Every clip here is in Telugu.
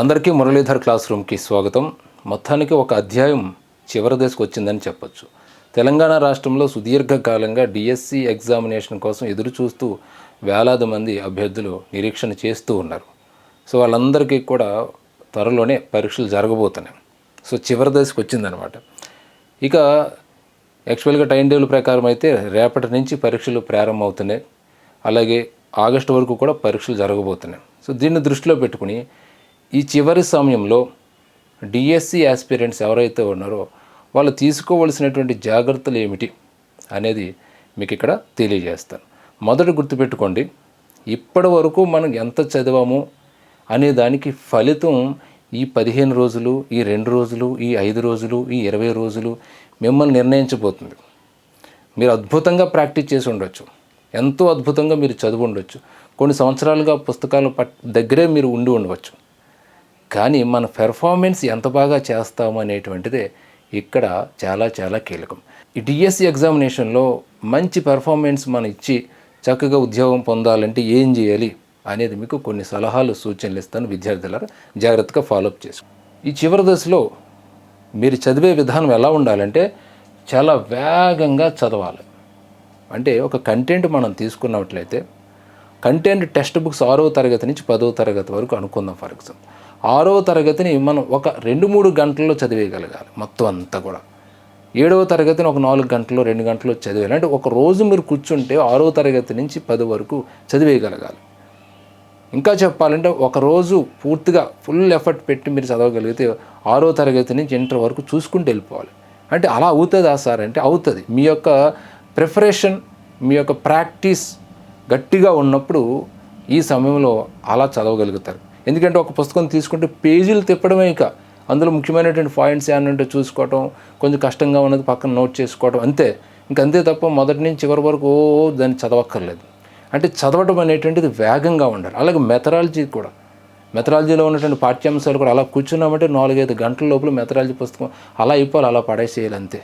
అందరికీ మురళీధర్ క్లాస్ రూమ్కి స్వాగతం. మొత్తానికి ఒక అధ్యాయం చివరి దశకు వచ్చిందని చెప్పొచ్చు. తెలంగాణ రాష్ట్రంలో సుదీర్ఘకాలంగా డిఎస్సి ఎగ్జామినేషన్ కోసం ఎదురు చూస్తూ వేలాది మంది అభ్యర్థులు నిరీక్షణ చేస్తూ ఉన్నారు. సో వాళ్ళందరికీ కూడా త్వరలోనే పరీక్షలు జరగబోతున్నాయి. సో చివరి దశకు వచ్చిందనమాట ఇక యాక్చువల్గా టైం టేబుల్ ప్రకారం అయితే రేపటి నుంచి పరీక్షలు ప్రారంభమవుతున్నాయి. అలాగే ఆగస్టు వరకు కూడా పరీక్షలు జరగబోతున్నాయి. సో దీన్ని దృష్టిలో పెట్టుకుని ఈ చివరి సమయంలో డిఎస్సి ఆస్పిరెంట్స్ ఎవరైతే ఉన్నారో వాళ్ళు తీసుకోవలసినటువంటి జాగ్రత్తలు ఏమిటి అనేది మీకు ఇక్కడ తెలియజేస్తాను. మొదట గుర్తుపెట్టుకోండి ఇప్పటి వరకు మనం ఎంత చదివాము అనే దానికి ఫలితం ఈ పదిహేను రోజులు ఈ రెండు రోజులు ఈ ఐదు రోజులు ఈ ఇరవై రోజులు మిమ్మల్ని నిర్ణయించబోతుంది. మీరు అద్భుతంగా ప్రాక్టీస్ చేసి ఉండొచ్చు. ఎంతో అద్భుతంగా మీరు చదివి ఉండొచ్చు. కొన్ని సంవత్సరాలుగా పుస్తకాలు పట్ దగ్గరే మీరు ఉండి ఉండవచ్చు. కానీ మన పెర్ఫార్మెన్స్ ఎంత బాగా చేస్తాము అనేటువంటిదే ఇక్కడ చాలా చాలా కీలకం. ఈ డిఎస్సి ఎగ్జామినేషన్లో మంచి పెర్ఫార్మెన్స్ మనం ఇచ్చి చక్కగా ఉద్యోగం పొందాలంటే ఏం చేయాలి అనేది మీకు కొన్ని సలహాలు సూచనలు ఇస్తాను. విద్యార్థులారా జాగ్రత్తగా ఫాలోఅప్ చేసుకో. ఈ చివరి దశలో మీరు చదివే విధానం ఎలా ఉండాలంటే చాలా వేగంగా చదవాలి. అంటే ఒక కంటెంట్ మనం తీసుకున్నట్లయితే కంటెంట్ టెక్స్ట్ బుక్స్ ఆరవ తరగతి నుంచి పదవ తరగతి వరకు అనుకుందాం ఫర్ ఎగ్జాంపుల్ ఆరవ తరగతిని మనం ఒక రెండు మూడు గంటల్లో చదివేయగలగాలి మొత్తం అంతా కూడా. ఏడవ తరగతిని ఒక నాలుగు గంటల్లో రెండు గంటల్లో చదివేయాలి. అంటే ఒక రోజు మీరు కూర్చుంటే ఆరవ తరగతి నుంచి పది వరకు చదివేయగలగాలి. ఇంకా చెప్పాలంటే ఒక రోజు పూర్తిగా ఫుల్ ఎఫర్ట్ పెట్టి మీరు చదవగలిగితే ఆరో తరగతి నుంచి ఇంటర్ వరకు చూసుకుంటూ వెళ్ళిపోవాలి. అంటే అలా అవుతుందా సార్? అంటే అవుతుంది. మీ యొక్క ప్రిపరేషన్ మీ యొక్క ప్రాక్టీస్ గట్టిగా ఉన్నప్పుడు ఈ సమయంలో అలా చదవగలుగుతారు. ఎందుకంటే ఒక పుస్తకం తీసుకుంటే పేజీలు తిప్పడమే ఇక. అందులో ముఖ్యమైనటువంటి పాయింట్స్ ఏమైనా ఉంటే చూసుకోవటం కొంచెం కష్టంగా ఉన్నది పక్కన నోట్ చేసుకోవటం అంతే. ఇంక అంతే తప్ప మొదటి నుంచి చివరి వరకు ఓ దాన్ని చదవక్కర్లేదు. అంటే చదవటం అనేటువంటిది వేగంగా ఉండాలి. అలాగే మెథడాలజీ కూడా. మెథడాలజీలో ఉన్నటువంటి పాఠ్యాంశాలు కూడా అలా కూర్చున్నామంటే నాలుగైదు గంటల లోపల మెథడాలజీ పుస్తకం అలా అయిపోవాలి అలా పడేసేయాలి అంతే.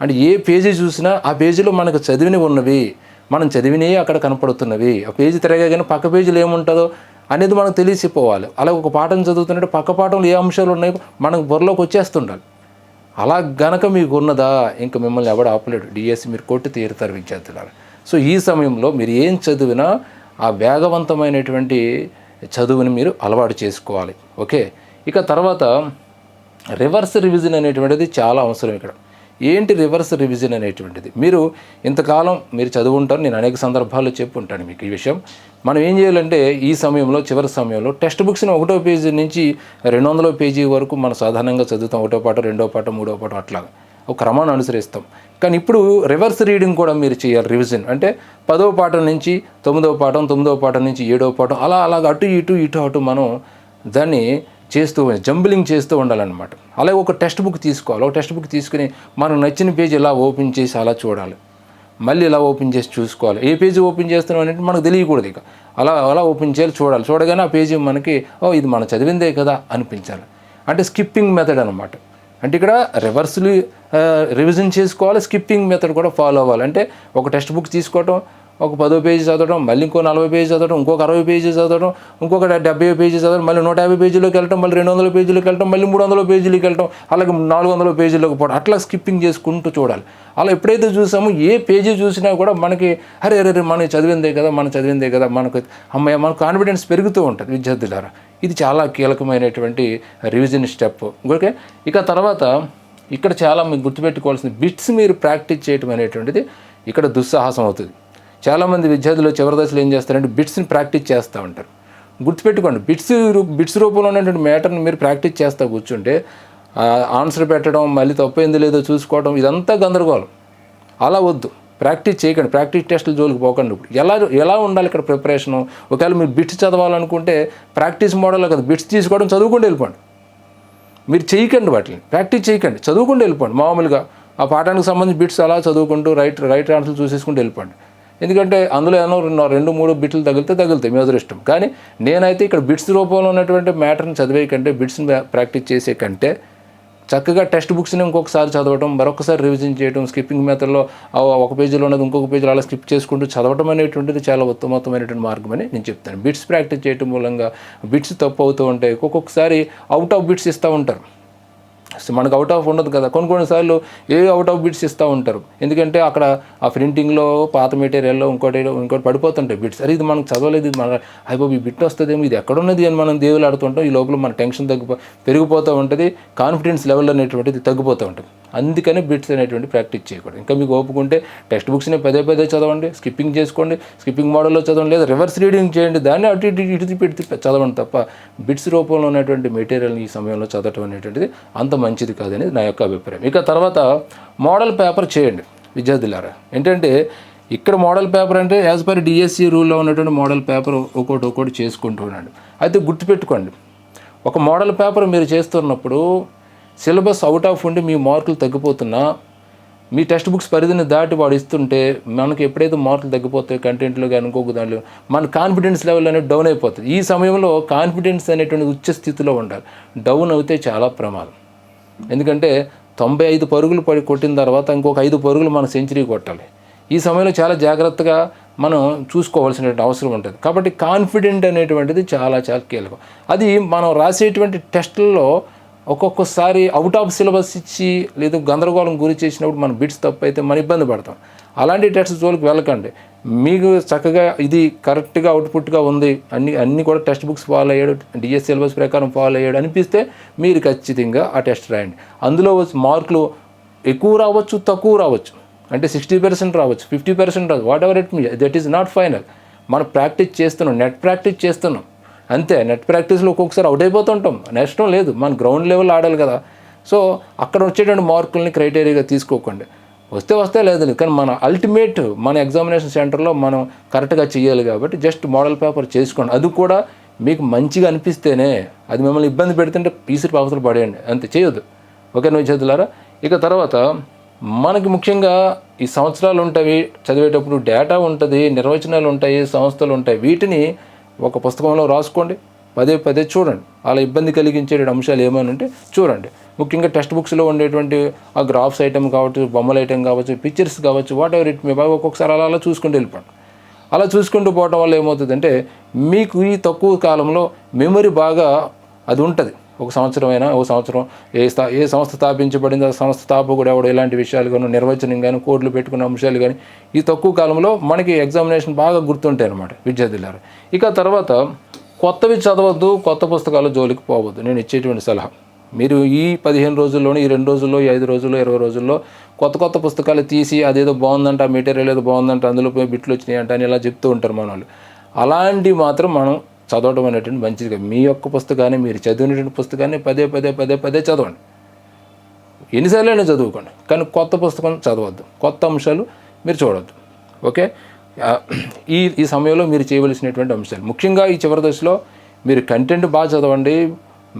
అంటే ఏ పేజీ చూసినా ఆ పేజీలో మనకు చదివినవి ఉన్నవి. మనం చదివినవి అక్కడ కనపడుతున్నవి. ఆ పేజీ తిరగగానే పక్క పేజీలు ఏముంటుందో అనేది మనకు తెలిసిపోవాలి. అలాగే ఒక పాఠం చదువుతున్నట్టు పక్క పాఠంలో ఏ అంశాలు ఉన్నాయో మనకు బుర్రలోకి వచ్చేస్తుండాలి. అలా గనక మీకు ఉన్నదా ఇంకా మిమ్మల్ని ఎవడు ఆపలేడు. డిఎస్సి మీరు కొట్టి తీరుతారు విద్యార్థులారా. సో ఈ సమయంలో మీరు ఏం చదివినా ఆ వేగవంతమైనటువంటి చదువుని మీరు అలవాటు చేసుకోవాలి. ఓకే? ఇక తర్వాత రివర్స్ రివిజన్ అనేటువంటిది చాలా అవసరం ఇక్కడ. ఏంటి రివర్స్ రివిజన్ అనేటువంటిది? మీరు ఇంతకాలం మీరు చదువుంటారు నేను అనేక సందర్భాల్లో చెప్పుంటాను మీకు ఈ విషయం. మనం ఏం చేయాలంటే ఈ సమయంలో చివరి సమయంలో టెక్స్ట్ బుక్స్ని ఒకటో పేజీ నుంచి రెండు వందల పేజీ వరకు మనం సాధారణంగా చదువుతాం ఒకటో పాట రెండో పాట మూడో పాట అట్లాగా ఒక క్రమాన్ని అనుసరిస్తాం. కానీ ఇప్పుడు రివర్స్ రీడింగ్ కూడా మీరు చేయాలి రివిజన్. అంటే పదవ పాఠం నుంచి తొమ్మిదవ పాఠం తొమ్మిదవ పాఠం నుంచి ఏడవ పాఠం అలా అలాగ అటు ఇటు ఇటు అటు మనం దాన్ని చేస్తూ జంబిలింగ్ చేస్తూ ఉండాలన్నమాట. అలాగే ఒక టెక్స్ట్ బుక్ తీసుకోవాలి. ఒక టెక్స్ట్ బుక్ తీసుకుని మనకు నచ్చిన పేజ్ ఇలా ఓపెన్ చేసి అలా చూడాలి. మళ్ళీ ఇలా ఓపెన్ చేసి చూసుకోవాలి. ఏ పేజీ ఓపెన్ చేస్తున్నాం అనేది మనకు తెలియకూడదు ఇక. అలా అలా ఓపెన్ చేయాలి చూడాలి. చూడగానే ఆ పేజీ మనకి ఓ ఇది మనం చదివిందే కదా అనిపించాలి. అంటే స్కిప్పింగ్ మెథడ్ అనమాట అంటే ఇక్కడ రివర్స్లు రివిజన్ చేసుకోవాలి స్కిప్పింగ్ మెథడ్ కూడా ఫాలో అవ్వాలి. అంటే ఒక టెక్స్ట్ బుక్ తీసుకోవటం ఒక పదో పేజీ చదవడం మళ్ళీ ఇంకో నలభై పేజీ చదవడం ఇంకొక అరవై పేజీ చదవడం ఇంకొక డెబ్బై పేజీ చదవడం మళ్ళీ నూట యాభై పేజీలోకి వెళ్ళటం మళ్ళీ రెండు వందల పేజీలోకి వెళ్ళటం మళ్ళీ మూడు వందల పేజీలోకి వెళ్ళటం అలాగే నాలుగు వందల పేజీలోకి పోవడం. అట్లా స్కిప్పింగ్ చేసుకుంటూ చూడాలి. అలా ఎప్పుడైతే చూసామో ఏ పేజీ చూసినా కూడా మనకి అరే అరే అరే మనం చదివిందే కదా మనం చదివిందే కదా మనకు అమ్మాయి మన కాన్ఫిడెన్స్ పెరుగుతూ ఉంటుంది విద్యార్థులారా. ఇది చాలా కీలకమైనటువంటి రివిజన్ స్టెప్ ఓకే? ఇక తర్వాత ఇక్కడ చాలా మీకు గుర్తుపెట్టుకోవాల్సిన బిట్స్ మీరు ప్రాక్టీస్ చేయటం అనేటువంటిది ఇక్కడ దుస్సాహసం అవుతుంది. చాలామంది విద్యార్థులు చివరి దశలో ఏం చేస్తారంటే బిట్స్ని ప్రాక్టీస్ చేస్తూ ఉంటారు. గుర్తుపెట్టుకోండి బిట్స్ బిట్స్ రూపంలో ఉన్నటువంటి మ్యాటర్ని మీరు ప్రాక్టీస్ చేస్తూ కూర్చుంటే ఆన్సర్ పెట్టడం మళ్ళీ తప్పైంది లేదో చూసుకోవడం ఇదంతా గందరగోళం. అలా వద్దు. ప్రాక్టీస్ చేయకండి. ప్రాక్టీస్ టెస్టులు జోలికి పోకండి ఇప్పుడు. ఎలా ఎలా ఉండాలి ఇక్కడ ప్రిపరేషన్? ఒకవేళ మీరు బిట్స్ చదవాలనుకుంటే ప్రాక్టీస్ మోడల్ కదా. బిట్స్ తీసుకోవడం చదువుకుంటూ వెళ్ళిపోండి. మీరు చేయకండి వాటిని. ప్రాక్టీస్ చేయకండి. చదువుకుంటూ వెళ్ళిపోండి. మామూలుగా ఆ పాఠానికి సంబంధించి బిట్స్ అలా చదువుకుంటూ రైట్ రైట్ ఆన్సర్ చూసేసుకుంటూ వెళ్ళిపోండి. ఎందుకంటే అందులో ఏమో రెండు రెండు మూడు బిట్లు తగిలితే తగులుతాయి. మీ అదృష్టం కానీ నేనైతే ఇక్కడ బిట్స్ రూపంలో ఉన్నటువంటి మ్యాటర్ని చదివే కంటే బిట్స్ని ప్రాక్టీస్ చేసే కంటే చక్కగా టెక్స్ట్ బుక్స్ని ఇంకొకసారి చదవటం మరొకసారి రివిజన్ చేయడం స్కిప్పింగ్ మెథడ్లో ఆ ఒక పేజీలో ఉన్నది ఇంకొక పేజీలో అలా స్కిప్ చేసుకుంటూ చదవటం అనేటువంటిది చాలా ఉత్తమోత్తమైనటువంటి మార్గం అని నేను చెప్తాను. బిట్స్ ప్రాక్టీస్ చేయడం మూలంగా బిట్స్ తప్పు అవుతూ ఉంటాయి. ఒక్కొక్కసారి అవుట్ ఆఫ్ బిట్స్ ఇస్తూ ఉంటారు. మనకు అవుట్ ఆఫ్ ఉండదు కదా. కొన్ని కొన్నిసార్లు ఏ అవుట్ ఆఫ్ బిట్స్ ఇస్తూ ఉంటారు. ఎందుకంటే అక్కడ ఆ ప్రింటింగ్లో పాత మెటీరియల్లో ఇంకోటి ఇంకోటి పడిపోతుంటాయి బిట్స్ అరే ఇది మనకు చదవలేదు ఇది మన అయిపో ఈ బిట్ వస్తుందేమో ఇది ఎక్కడ ఉన్నది అని మనం దేవులు ఆడుతుంటాం. ఈ లోపల మన టెన్షన్ తగ్గిపో పెరిగిపోతూ ఉంటుంది. కాన్ఫిడెన్స్ లెవెల్ అనేటువంటిది తగ్గిపోతూ ఉంటుంది. అందుకని బిట్స్ అనేటువంటి ప్రాక్టీస్ చేయకూడదు. ఇంకా మీకు ఓపుకుంటే టెక్స్ట్ బుక్స్ని పదే పదే చదవండి స్కిప్పింగ్ చేసుకోండి స్కిప్పింగ్ మోడల్లో చదవండి లేదా రివర్స్ రీడింగ్ చేయండి. దాన్ని అటు ఇటు ఇటు తిప్పి చదవండి తప్ప బిట్స్ రూపంలో ఉన్నటువంటి మెటీరియల్ని ఈ సమయంలో చదవటం అనేటువంటిది అంత మంచిది కాదని నా యొక్క అభిప్రాయం. ఇక తర్వాత మోడల్ పేపర్ చేయండి విద్యార్థులారా. ఏంటంటే ఇక్కడ మోడల్ పేపర్ అంటే యాజ్ పర్ డిఎస్సి రూల్లో ఉన్నటువంటి మోడల్ పేపర్ ఒక్కోటి ఒక్కోటి చేసుకుంటూ ఉండండి. అయితే గుర్తుపెట్టుకోండి. ఒక మోడల్ పేపర్ మీరు చేస్తున్నప్పుడు సిలబస్ అవుట్ ఆఫ్ ఉండి మీ మార్కులు తగ్గిపోతున్నా మీ టెక్స్ట్ బుక్స్ పరిధిని దాటి వాడు ఇస్తుంటే మనకి ఎప్పుడైతే మార్కులు తగ్గిపోతాయి కంటెంట్లో కానీ ఇంకొక దాంట్లో మన కాన్ఫిడెన్స్ లెవెల్ అనేది డౌన్ అయిపోతుంది. ఈ సమయంలో కాన్ఫిడెన్స్ అనేటువంటి ఉచ్చ స్థితిలో ఉండాలి. డౌన్ అవుతే చాలా ప్రమాదం. ఎందుకంటే తొంభై ఐదు పరుగులు పడి కొట్టిన తర్వాత ఇంకొక ఐదు పరుగులు మన సెంచరీ కొట్టాలి. ఈ సమయంలో చాలా జాగ్రత్తగా మనం చూసుకోవాల్సినటువంటి అవసరం ఉంటుంది. కాబట్టి కాన్ఫిడెంట్ అనేటువంటిది చాలా చాలా కీలకం. అది మనం రాసేటువంటి టెస్టుల్లో ఒక్కొక్కసారి అవుట్ ఆఫ్ సిలబస్ ఇచ్చి లేదా గందరగోళం గురి చేసినప్పుడు మనం బిట్స్ తప్పు అయితే మనం ఇబ్బంది పడతాం. అలాంటి టెస్ట్ జోలికి వెళ్ళకండి. మీకు చక్కగా ఇది కరెక్ట్గా అవుట్పుట్గా ఉంది. అన్ని అన్ని కూడా టెక్స్ట్ బుక్స్ ఫాలో అయ్యాడు. డిఎస్ సిలబస్ ప్రకారం ఫాలో అయ్యాడు. అనిపిస్తే మీరు ఖచ్చితంగా ఆ టెస్ట్ రాయండి. అందులో వచ్చి మార్కులు ఎక్కువ రావచ్చు తక్కువ రావచ్చు. అంటే సిక్స్టీ పర్సెంట్ రావచ్చు ఫిఫ్టీ పర్సెంట్ రావచ్చు whatever it me that is not final. మనం ప్రాక్టీస్ చేస్తున్నాం నెట్ ప్రాక్టీస్ చేస్తున్నాం. అంతే నెట్ ప్రాక్టీస్లో ఒక్కొక్కసారి అవుట్ అయిపోతుంటాం నష్టం లేదు మన గ్రౌండ్ లెవెల్ ఆడాలి కదా. సో అక్కడ వచ్చేటువంటి మార్కుల్ని క్రైటీరియాగా తీసుకోకండి. వస్తే వస్తే లేదు లేదు. కానీ మన అల్టిమేట్ మన ఎగ్జామినేషన్ సెంటర్లో మనం కరెక్ట్గా చేయాలి కాబట్టి జస్ట్ మోడల్ పేపర్ చేసుకోండి. అది కూడా మీకు మంచిగా అనిపిస్తేనే అది మిమ్మల్ని ఇబ్బంది పెడుతుంటే పీసీ అవసరం పడేయండి. అంతే చేయొద్దు. ఓకే నువ్వు చదువులారా ఇక తర్వాత మనకి ముఖ్యంగా ఈ సంవత్సరాలు ఉంటాయి చదివేటప్పుడు డేటా ఉంటుంది నిర్వచనాలు ఉంటాయి సంస్థలు ఉంటాయి. వీటిని ఒక పుస్తకంలో రాసుకోండి. పదే పదే చూడండి. అలా ఇబ్బంది కలిగించే అంశాలు ఏమైనా ఉంటే చూడండి. ముఖ్యంగా టెక్స్ట్ బుక్స్లో ఉండేటువంటి ఆ గ్రాఫ్స్ ఐటమ్ కావచ్చు బొమ్మల ఐటమ్ కావచ్చు పిక్చర్స్ కావచ్చు వాట్ ఎవర్ ఇట్ మీ బాగా ఒక్కొక్కసారి అలా అలా చూసుకుంటూ వెళ్ళిపోండి. అలా చూసుకుంటూ పోవటం వల్ల ఏమవుతుందంటే మీకు ఈ తక్కువ కాలంలో మెమరీ బాగా అది ఉంటుంది. ఒక సంవత్సరం అయినా ఒక సంవత్సరం ఏ స్థా ఏ సంస్థ స్థాపించబడిందో ఆ సంస్థ స్థాపకుడు ఎవడు ఇలాంటి విషయాలు కానీ నిర్వచనం కానీ కోడ్లు పెట్టుకున్న అంశాలు కానీ ఈ తక్కువ కాలంలో మనకి ఎగ్జామినేషన్ బాగా గుర్తుంటాయి అన్నమాట విద్యార్థులారు. ఇక తర్వాత కొత్తవి చదవద్దు కొత్త పుస్తకాలు జోలికి పోవద్దు. నేను ఇచ్చేటువంటి సలహా. మీరు ఈ పదిహేను రోజుల్లోనే ఈ రెండు రోజుల్లో ఈ ఐదు రోజుల్లో ఇరవై రోజుల్లో కొత్త కొత్త పుస్తకాలు తీసి అదేదో బాగుందంట మెటీరియల్ ఏదో బాగుందంట అందులో పోయి బిట్లు వచ్చినాయంట అని ఇలా చెప్తూ ఉంటారు మన వాళ్ళు అలాంటివి మాత్రం మనం చదవడం అనేటువంటి మంచిది మీ యొక్క పుస్తకాన్ని మీరు చదివినటువంటి పుస్తకాన్ని పదే పదే పదే పదే చదవండి. ఎన్నిసార్లు అయినా చదువుకోండి. కానీ కొత్త పుస్తకం చదవద్దు. కొత్త అంశాలు మీరు చూడవద్దు ఓకే? ఈ ఈ సమయంలో మీరు చేయవలసినటువంటి అంశాలు. ముఖ్యంగా ఈ చివరి దశలో మీరు కంటెంట్ బాగా చదవండి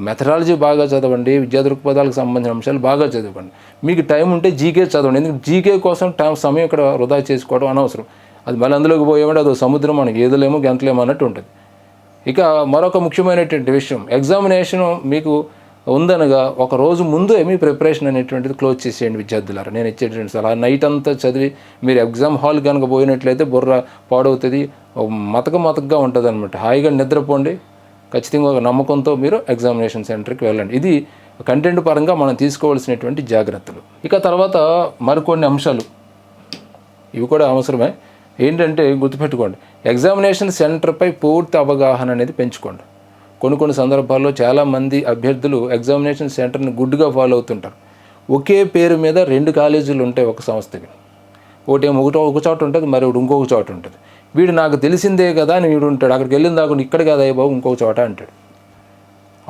మెథడాలజీ బాగా చదవండి విద్యా దృక్పథాలకు సంబంధించిన అంశాలు బాగా చదవండి. మీకు టైం ఉంటే జీకే చదవండి. ఎందుకంటే జీకే కోసం టైం సమయం ఇక్కడ వృధా చేసుకోవడం అనవసరం. అది మళ్ళీ అందులోకి పోయేమంటే అది సముద్రం మనకి ఏదులేమో గంటలేమో అన్నట్టు ఉంటుంది. ఇక మరొక ముఖ్యమైనటువంటి విషయం ఎగ్జామినేషన్ మీకు ఉందనగా ఒక రోజు ముందే మీ ప్రిపరేషన్ అనేటువంటిది క్లోజ్ చేసేయండి విద్యార్థులారా. నేను ఇచ్చేటువంటి సలహా నైట్ అంతా చదివి మీరు ఎగ్జామ్ హాల్ కనుక పోయినట్లయితే బుర్ర పాడవుతుంది. మతక మతకగా ఉంటుంది అనమాట హాయిగా నిద్రపోండి. ఖచ్చితంగా ఒక నమ్మకంతో మీరు ఎగ్జామినేషన్ సెంటర్కి వెళ్ళండి. ఇది కంటెంట్ పరంగా మనం తీసుకోవాల్సినటువంటి జాగ్రత్తలు. ఇక తర్వాత మరికొన్ని అంశాలు. ఇవి కూడా అవసరమే. ఏంటంటే గుర్తుపెట్టుకోండి. ఎగ్జామినేషన్ సెంటర్పై పూర్తి అవగాహన అనేది పెంచుకోండి. కొన్ని కొన్ని సందర్భాల్లో చాలామంది అభ్యర్థులు ఎగ్జామినేషన్ సెంటర్ని గుడ్డుగా ఫాలో అవుతుంటారు. ఒకే పేరు మీద రెండు కాలేజీలు ఉంటాయి ఒక సంస్థకి. ఒకటి ఒకటో ఒక చోట ఉంటుంది మరి ఒకటి ఇంకొక చోట ఉంటుంది. వీడు నాకు తెలిసిందే కదా అని వీడు ఉంటాడు. అక్కడికి వెళ్ళిన దాకా ఇక్కడ కదా అయ్య బాబు ఇంకొక చోట అంటాడు.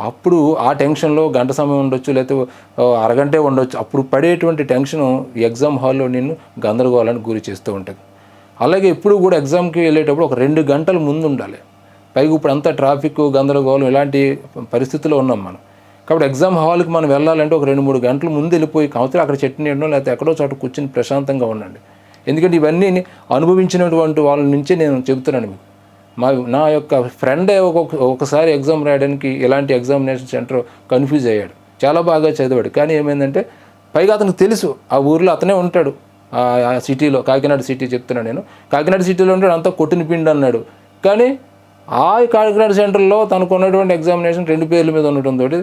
అప్పుడు ఆ టెన్షన్లో గంట సమయం ఉండొచ్చు లేకపోతే అరగంటే ఉండొచ్చు. అప్పుడు పడేటువంటి టెన్షన్ ఎగ్జామ్ హాల్లో నిన్ను గందరగోళానికి గురి చేస్తూ ఉంటుంది. అలాగే ఎప్పుడు కూడా ఎగ్జామ్కి వెళ్ళేటప్పుడు ఒక రెండు గంటల ముందు ఉండాలి. పైగా ఇప్పుడు అంతా ట్రాఫిక్ గందరగోళం ఇలాంటి పరిస్థితుల్లో ఉన్నాం మనం. కాబట్టి ఎగ్జామ్ హాల్కి మనం వెళ్ళాలంటే ఒక రెండు మూడు గంటలు ముందు వెళ్ళిపోయి కావచ్చు అక్కడ చెట్టు నీడనో లేకపోతే ఎక్కడో చోట కూర్చొని ప్రశాంతంగా ఉండండి. ఎందుకంటే ఇవన్నీ అనుభవించినటువంటి వాళ్ళ నుంచి నేను చెబుతున్నాను మీకు. మా నా యొక్క ఫ్రెండే ఒక్కొక్క ఒకసారి ఎగ్జామ్ రాయడానికి ఇలాంటి ఎగ్జామినేషన్ సెంటర్ కన్ఫ్యూజ్ అయ్యాడు. చాలా బాగా చదివాడు. కానీ ఏమైందంటే పైగా అతనికి తెలుసు ఆ ఊర్లో అతనే ఉంటాడు. ఆ ఆ సిటీలో కాకినాడ సిటీ చెప్తున్నాను నేను. కాకినాడ సిటీలో ఉంటాడు అంతా కొట్టిన పిండి అన్నాడు. కానీ ఆ కాకినాడ సెంటర్లో తనకు ఉన్నటువంటి ఎగ్జామినేషన్ రెండు పేర్ల మీద ఉండటంతో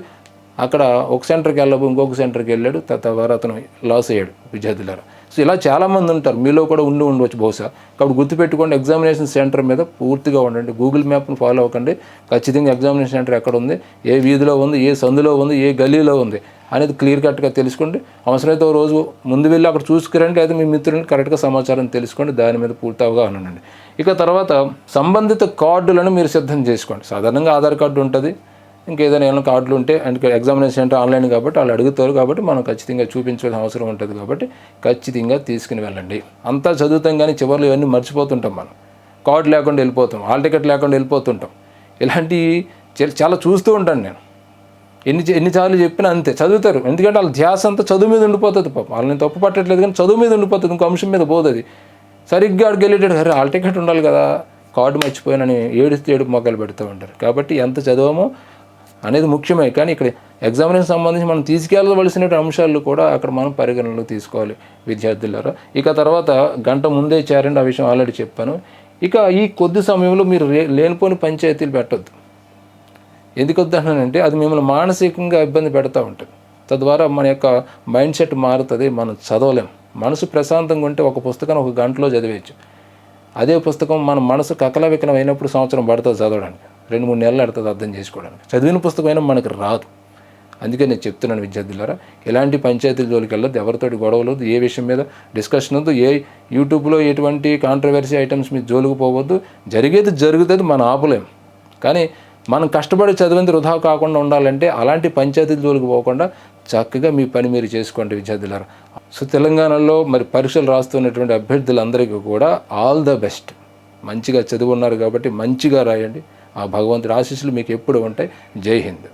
అక్కడ ఒక సెంటర్కి వెళ్ళబో ఇంకొక సెంటర్కి వెళ్ళాడు. తర్వాత అతను లాస్ అయ్యాడు విద్యార్థులారా. సో ఇలా చాలామంది ఉంటారు. మీలో కూడా ఉండి ఉండవచ్చు బహుశా. కాబట్టి గుర్తుపెట్టుకోండి ఎగ్జామినేషన్ సెంటర్ మీద పూర్తిగా ఉండండి. గూగుల్ మ్యాప్ను ఫాలో అవ్వకండి. ఖచ్చితంగా ఎగ్జామినేషన్ సెంటర్ ఎక్కడ ఉంది? ఏ వీధిలో ఉంది? ఏ సందులో ఉంది? ఏ గలీలో ఉంది? అనేది క్లియర్ కట్గా తెలుసుకోండి. అవసరమైతే రోజు ముందు వెళ్ళి అక్కడ చూసుకురండి. లేదా మీ మిత్రులను కరెక్ట్గా సమాచారం తెలుసుకోండి. దాని మీద పూర్తి అవగాహన ఉండండి. ఇక తర్వాత సంబంధిత కార్డులను మీరు సిద్ధం చేసుకోండి. సాధారణంగా ఆధార్ కార్డు ఉంటుంది. ఇంకేదైనా ఏమైనా కార్డులు ఉంటే అండ్ ఎగ్జామినేషన్ సెంటర్ ఆన్లైన్ కాబట్టి వాళ్ళు అడుగుతారు కాబట్టి మనం ఖచ్చితంగా చూపించాల్సిన అవసరం ఉంటుంది కాబట్టి ఖచ్చితంగా తీసుకుని వెళ్ళండి. అంతా చదువుతాం కానీ చివరిలో ఇవన్నీ మర్చిపోతుంటాం మనం. కార్డు లేకుండా వెళ్ళిపోతాం. హాల్ టికెట్ లేకుండా వెళ్ళిపోతుంటాం. ఇలాంటివి చాలా చూస్తూ ఉంటాను నేను. ఎన్ని ఎన్నిసార్లు చెప్పినా అంతే. చదువుతారు. ఎందుకంటే వాళ్ళ ధ్యాస అంతా చదువు మీద ఉండిపోతుంది పాపం. వాళ్ళని తప్పు పట్టట్లేదు కానీ చదువు మీద ఉండిపోతుంది. ఇంకో అంశం మీద పోతుంది సరిగ్గా అడిగి వెళ్ళేటట్టు అరే హాల్ టికెట్ ఉండాలి కదా. కార్డు మర్చిపోయానని ఏడుస్తూ ఏడుపు మొక్కలు పెడుతూ ఉంటారు. కాబట్టి ఎంత చదవమో అనేది ముఖ్యమే. కానీ ఇక్కడ ఎగ్జామినేషన్ సంబంధించి మనం తీసుకెళ్ళవలసిన అంశాలు కూడా అక్కడ మనం పరిగణనలో తీసుకోవాలి విద్యార్థులారా ఇక తర్వాత గంట ముందే చేరండి ఆ విషయం ఆల్రెడీ చెప్పాను. ఇక ఈ కొద్ది సమయంలో మీరు లేనిపోని పంచాయతీలు పెట్టొద్దు. ఎందుకు వద్దంటానంటే అది మిమ్మల్ని మానసికంగా ఇబ్బంది పెడతా ఉంటుంది. తద్వారా మన యొక్క మైండ్ సెట్ మారుతుంది మనం చదవలేం. మనసు ప్రశాంతంగా ఉంటే ఒక పుస్తకాన్ని ఒక గంటలో చదివేయచ్చు. అదే పుస్తకం మన మనసు కకలవికలం అయినప్పుడు సంవత్సరం పడుతుంది చదవడానికి. రెండు మూడు నెలలు పడుతుంది అర్థం చేసుకోవడానికి. చదివిన పుస్తకం అయినా మనకు రాదు. అందుకే నేను చెప్తున్నాను విద్యార్థులారా ఎలాంటి పంచాయతీ జోలికి వెళ్ళదు ఎవరితోటి గొడవలు ఏ విషయం మీద డిస్కషన్ వద్దు ఏ యూట్యూబ్లో ఎటువంటి కాంట్రవర్సీ ఐటమ్స్ మీద జోలికి పోవద్దు జరిగేది జరుగుతుంది మనం ఆపలేం. కానీ మనం కష్టపడి చదివింది వృధా కాకుండా ఉండాలంటే అలాంటి పంచాయతీ జోలికి పోకుండా చక్కగా మీ పని మీరు చేసుకోండి విద్యార్థులారా. సో తెలంగాణలో మరి పరీక్షలు రాస్తున్నటువంటి అభ్యర్థులందరికీ కూడా ఆల్ ద బెస్ట్. మంచిగా చదువున్నారు కాబట్టి మంచిగా రాయండి. ఆ భగవంతుడి ఆశీస్సులు మీకు ఎప్పుడు ఉంటాయి? జై హింద్.